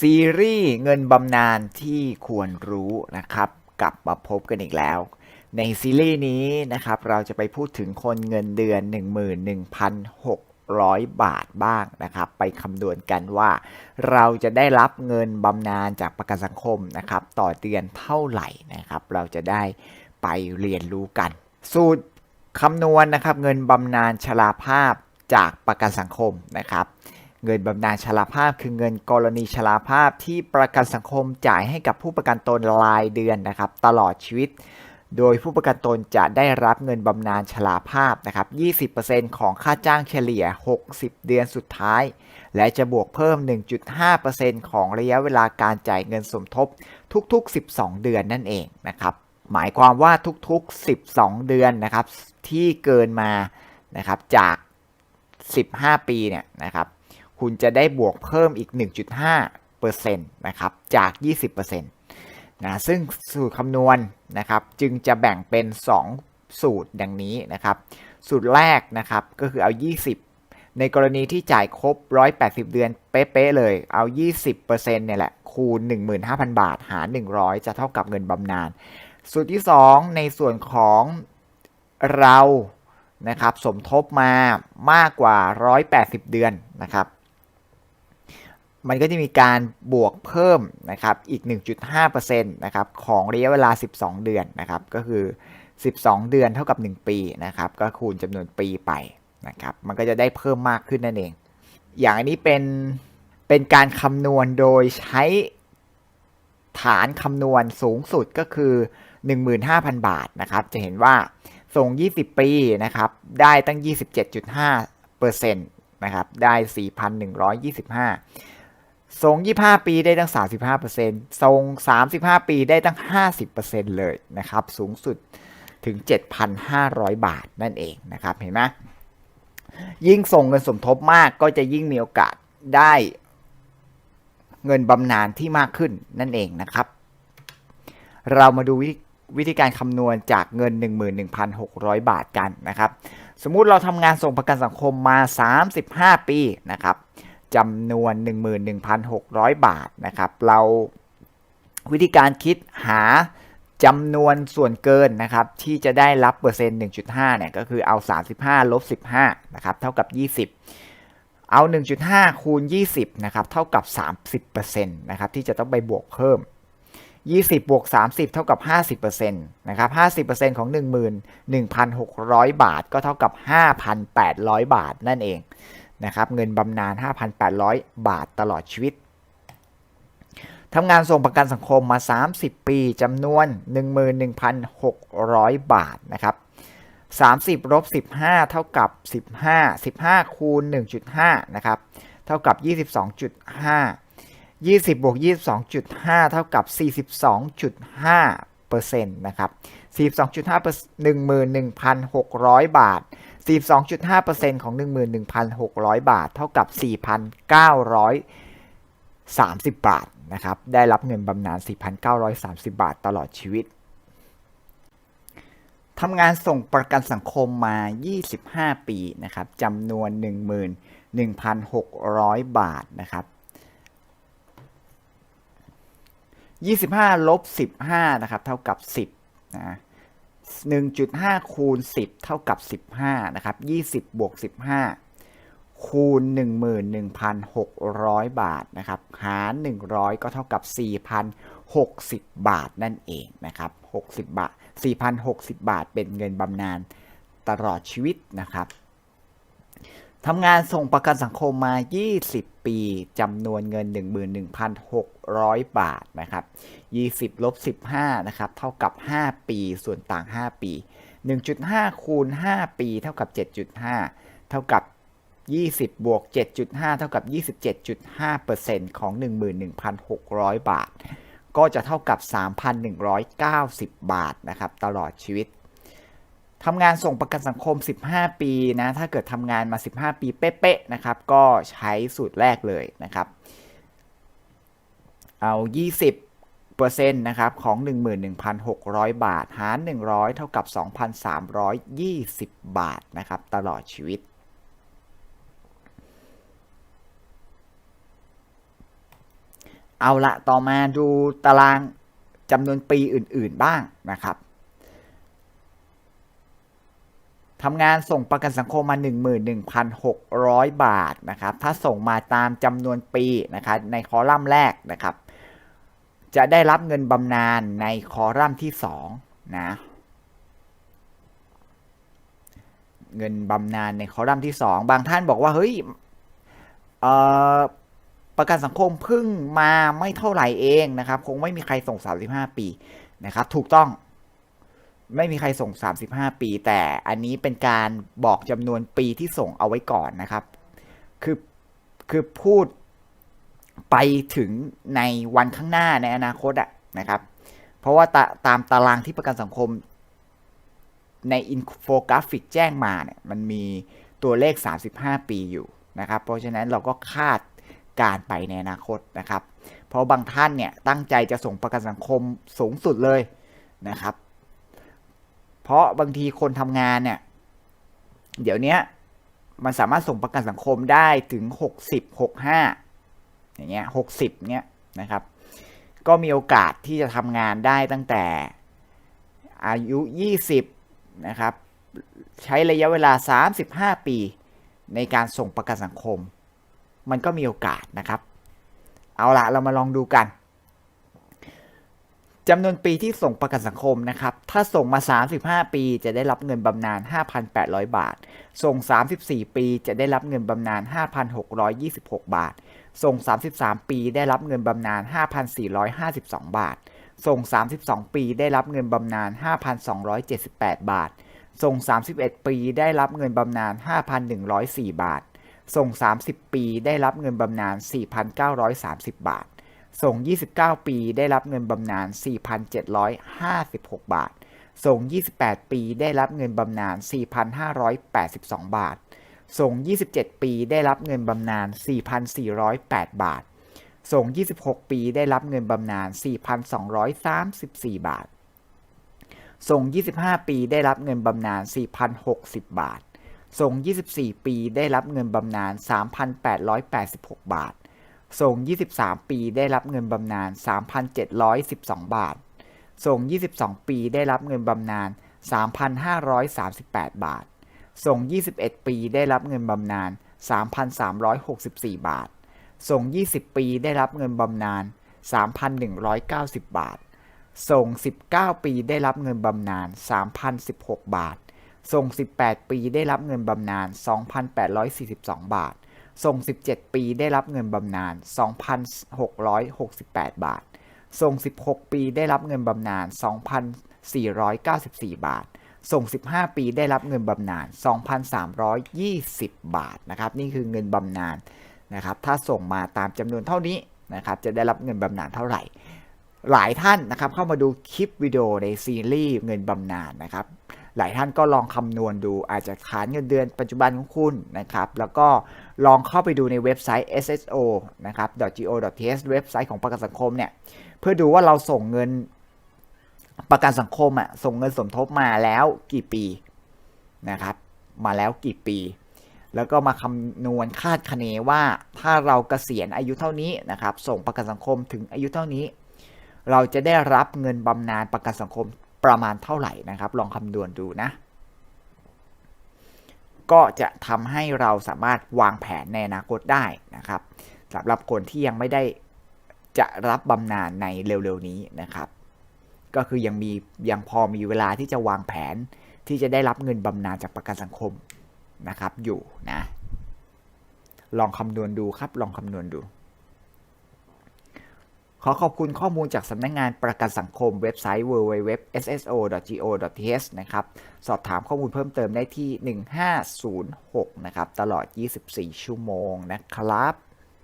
ซีรีส์เงินบำนาญที่ควรรู้นะครับกลับมาพบกันอีกแล้ว ในซีรีส์นี้นะครับเราจะไปพูดถึงคนเงินเดือน 11,600 บาทบ้างนะครับ ไปคำนวณกันว่า เราจะได้รับเงินบำนาญจากประกันสังคมนะครับ ต่อเดือนเท่าไหร่นะครับ เราจะได้ไปเรียนรู้กัน สูตรคำนวณนะครับ เงินบำนาญชราภาพจากประกันสังคมนะครับ เงินบำนาญชราภาพคือเงินกรณีชราภาพที่ประกันสังคมจ่ายให้กับผู้ประกันตนรายเดือนนะครับตลอดชีวิต โดยผู้ประกันตนจะได้รับเงินบำนาญชราภาพนะครับ 20%ของค่าจ้างเฉลี่ย 60 เดือนสุดท้าย และจะบวกเพิ่ม 1.5%ของระยะเวลาการจ่ายเงินสมทบทุกๆ 12 เดือนนั่นเองนะครับ หมายความว่าทุกๆ 12 เดือนนะครับที่เกินมานะครับจาก 15 ปีเนี่ยนะครับ คุณจะได้บวกเพิ่มอีก 1.5%นะครับจาก 20%นะซึ่งสูตรคำนวณนะครับจึงจะแบ่งเป็น 2 สูตรดังนี้นะครับ สูตรแรกนะครับก็คือเอา 20 ในกรณีที่จ่ายครบ 180 เดือนเป๊ะๆเลย เอา 20%เนี่ยแหละคูณ 15,000 บาทหาร 100 จะเท่ากับเงินบำนาญสูตรที่ 2 ในส่วนของเรานะครับสมทบมามากกว่า 180 เดือนนะครับ มันก็จะมีการบวกเพิ่มนะครับอีก 1.5%นะครับของระยะเวลา 12 เดือนนะครับก็คือ 12 เดือนเท่ากับ 1 ปีนะครับก็คูณจำนวนปีไปนะครับมันก็จะได้เพิ่มมากขึ้นนั่นเอง อย่างอันนี้เป็นเป็นการคำนวณโดยใช้ฐานคำนวณสูงสุดก็คือ 15,000 บาทนะครับจะเห็นว่าส่ง 20 ปีนะครับได้ตั้ง 27.5%นะครับได้ 4,125 ส่ง25 ปีได้ตั้ง 35%ส่ง35 ปีได้ตั้ง 50%เลยนะครับ สูงสุดถึง 7,500 บาทนั่นเองนะครับ เห็นไหมยิ่งส่งเงินสมทบมากก็จะยิ่งมีโอกาสได้เงินบำนาญที่มากขึ้นนั่นเองนะครับ เรามาดูวิธีวิธีการคำนวณจากเงิน 11,600 บาทกันนะครับ สมมุติเราทำงานส่งประกันสังคมมา 35 ปีนะครับ จำนวน 11,600 บาทนะครับเราวิธีการคิดหาจำนวนส่วนเกินนะครับที่จะได้รับเปอร์เซ็นต์ 1.5 เนี่ยก็คือเอา 35ลบ15 นะครับเท่ากับ 20 เอา 1.5 คูณ 20 นะครับเท่ากับ 30%นะครับที่จะต้องไปบวกเพิ่ม 20 บวก 30 เท่ากับ 50%นะครับ 50%ของ 11,600 บาท ก็เท่ากับ 5,800 บาทนั่นเอง นะครับเงินบำนาญ 5,800 บาทตลอดชีวิตทำงานส่งประกันสังคมมา 30 ปีจำนวน 11,600 บาทนะครับ30ลบ15 เท่ากับ 15 15 คูณ 1.5 นะครับ เท่ากับ 22.5 20บวก22.5 เท่ากับ 42.5เปอร์เซ็นต์นะครับ42.5เปอร์11,600 บาท 42.5%ของ 11,600 บาท เท่ากับ 4,930 บาทนะครับ ได้รับเงินบำนาญ 4,930 บาทตลอดชีวิตทำงานส่งประกันสังคมมา 25 ปีนะครับจำนวน 11,600 บาทนะครับ25ลบ15นะครับ เท่ากับ 10นะ 1.5 คูณ 10 เท่ากับ 15 นะครับ 20 บวก 15 คูณ 11,600 บาทนะครับ หาร 100 ก็เท่ากับ 4,060 บาทนั่นเองนะครับ 60 บาท 4,060 บาทเป็นเงินบำนาญตลอดชีวิตนะครับ ทำงานส่งประกันสังคมมา 20 ปี จำนวนเงิน 11,600 บาทนะครับ 20ลบ15 นะครับ เท่ากับ 5 ปี ส่วนต่าง 5 ปี 1.5 คูณ 5 ปี เท่ากับ 7.5 เท่ากับ 20 บวก 7.5 เท่ากับ 27.5%ของ 11,600 บาท ก็จะเท่ากับ 3,190 บาทนะครับ ตลอดชีวิต ทำงานส่งประกันสังคม 15 ปีนะ ถ้าเกิดทำงานมา 15 ปีเป๊ะๆนะครับ ก็ใช้สูตรแรกเลยนะครับ เอา 20เปอร์เซ็นต์นะครับของ 11,600 บาท หาร 100 เท่ากับ 2,320 บาทนะครับ ตลอดชีวิต เอาละต่อมาดูตารางจำนวนปีอื่นๆบ้างนะครับ ทำงานส่งประกันสังคมมา 11,600 บาทนะครับ ถ้าส่งมาตามจำนวนปีนะครับในคอลัมน์แรกนะครับ จะได้รับเงินบำนาญในคอลัมน์ที่2นะ เงินบำนาญในคอลัมน์ที่ 2 บางท่านบอกว่าเฮ้ยประกันสังคมเพิ่งมาไม่เท่าไหร่เองนะครับ คงไม่มีใครส่ง 35 ปีนะครับ ถูกต้อง ไม่มีใครส่ง 35 ปี แต่อันนี้เป็นการบอกจำนวนปีที่ส่งเอาไว้ก่อนนะครับ คือคือพูดไปถึงในวันข้างหน้าในอนาคตอะนะครับ เพราะว่าตาตามตารางที่ประกันสังคม ในอินโฟกราฟิกแจ้งมาเนี่ยมันมีตัวเลข 35 ปีอยู่นะครับ เพราะฉะนั้นเราก็คาดการไปในอนาคตนะครับ เพราะบางท่านเนี่ยตั้งใจจะส่งประกันสังคมสูงสุดเลยนะครับ เพราะบางทีคนทำงานเนี่ย เดี๋ยวนี้มันสามารถส่งประกันสังคมได้ถึง 60 65 อย่างเงี้ย 60 เนี่ยนะครับ ก็มีโอกาสที่จะทำงานได้ตั้งแต่อายุ 20 นะครับ ใช้ระยะเวลา 35 ปีในการส่งประกันสังคม มันก็มีโอกาสนะครับ เอาละเรามาลองดูกัน จำนวนปีที่ส่งประกันสังคมนะครับ ถ้าส่งมา 35 ปีจะได้รับเงินบำนาญ 5,800 บาท ส่ง 34 ปีจะได้รับเงินบำนาญ 5,626 บาท ส่ง 33 ปีได้รับเงินบำนาญ 5,452 บาท ส่ง 32 ปีได้รับเงินบำนาญ 5,278 บาท ส่ง 31 ปีได้รับเงินบำนาญ 5,104 บาท ส่ง 30 ปีได้รับเงินบำนาญ 4,930 บาท ส่ง 29 ปีได้รับเงินบำนาญ 4,756 บาท ส่ง 28 ปีได้รับเงินบำนาญ 4,582 บาท ส่ง 27 ปีได้รับเงินบำนาญ 4,408 บาท ส่ง 26 ปีได้รับเงินบำนาญ 4,234 บาท ส่ง 25 ปีได้รับเงินบำนาญ 4,060 บาท ส่ง 24 ปีได้รับเงินบำนาญ 3,886 บาท ส่ง 23 ปีได้รับเงินบำนาญ 3,712 บาท ส่ง 22 ปีได้รับเงินบำนาญ 3,538 บาท ส่ง 21 ปีได้รับเงินบำนาญ 3,364 บาท ส่ง 20 ปีได้รับเงินบำนาญ 3,190 บาท ส่ง 19 ปีได้รับเงินบำนาญ 3,016 บาท ส่ง 18 ปีได้รับเงินบำนาญ 2,842 บาท ส่ง 17 ปีได้รับเงินบำนาญ 2,668 บาท ส่ง 16 ปีได้รับเงินบำนาญ 2,494 บาท ส่ง 15 ปีได้รับเงินบำนาญ 2,320 บาทนะครับ นี่คือเงินบำนาญนะครับ ถ้าส่งมาตามจำนวนเท่านี้นะครับ จะได้รับเงินบำนาญเท่าไหร่ หลายท่านนะครับเข้ามาดูคลิปวิดีโอในซีรีส์เงินบำนาญนะครับ หลายท่านก็ลองคำนวณดูอาจจะฐานเงินเดือนปัจจุบันของคุณนะครับแล้วก็ลองเข้าไปดูในเว็บไซต์ sso นะครับ .go.th เว็บไซต์ของประกันสังคมเนี่ยเพื่อดูว่าเราส่งเงินประกันสังคมอะส่งเงินสมทบมาแล้วกี่ปีนะครับมาแล้วกี่ปี แล้วก็มาคำนวณคาดคะเนว่าถ้าเรากเกษียณอายุเท่านี้นะครับส่งประกันสังคมถึงอายุเท่านี้ เราจะได้รับเงินบำนาญประกันสังคม ประมาณเท่าไหร่นะครับ ลองคำนวณดูนะ ก็จะทำให้เราสามารถวางแผนในอนาคตได้นะครับสำหรับคนที่ยังไม่ได้จะรับบำนาญในเร็วๆนี้นะครับ ก็คือยังมียังพอมีเวลาที่จะวางแผนที่จะได้รับเงินบำนาญจากประกันสังคมนะครับอยู่นะ ลองคำนวณดูครับ ลองคำนวณดู อขอบคุณข้อมูลจากสำนักงงานประกันสังคมเว็บไซต์ www.sso.go.th นะครับ สอบถามข้อมูลเพิ่มเติมได้ที่ 1506 นะครับ ตลอด 24 ชั่วโมงนะครับ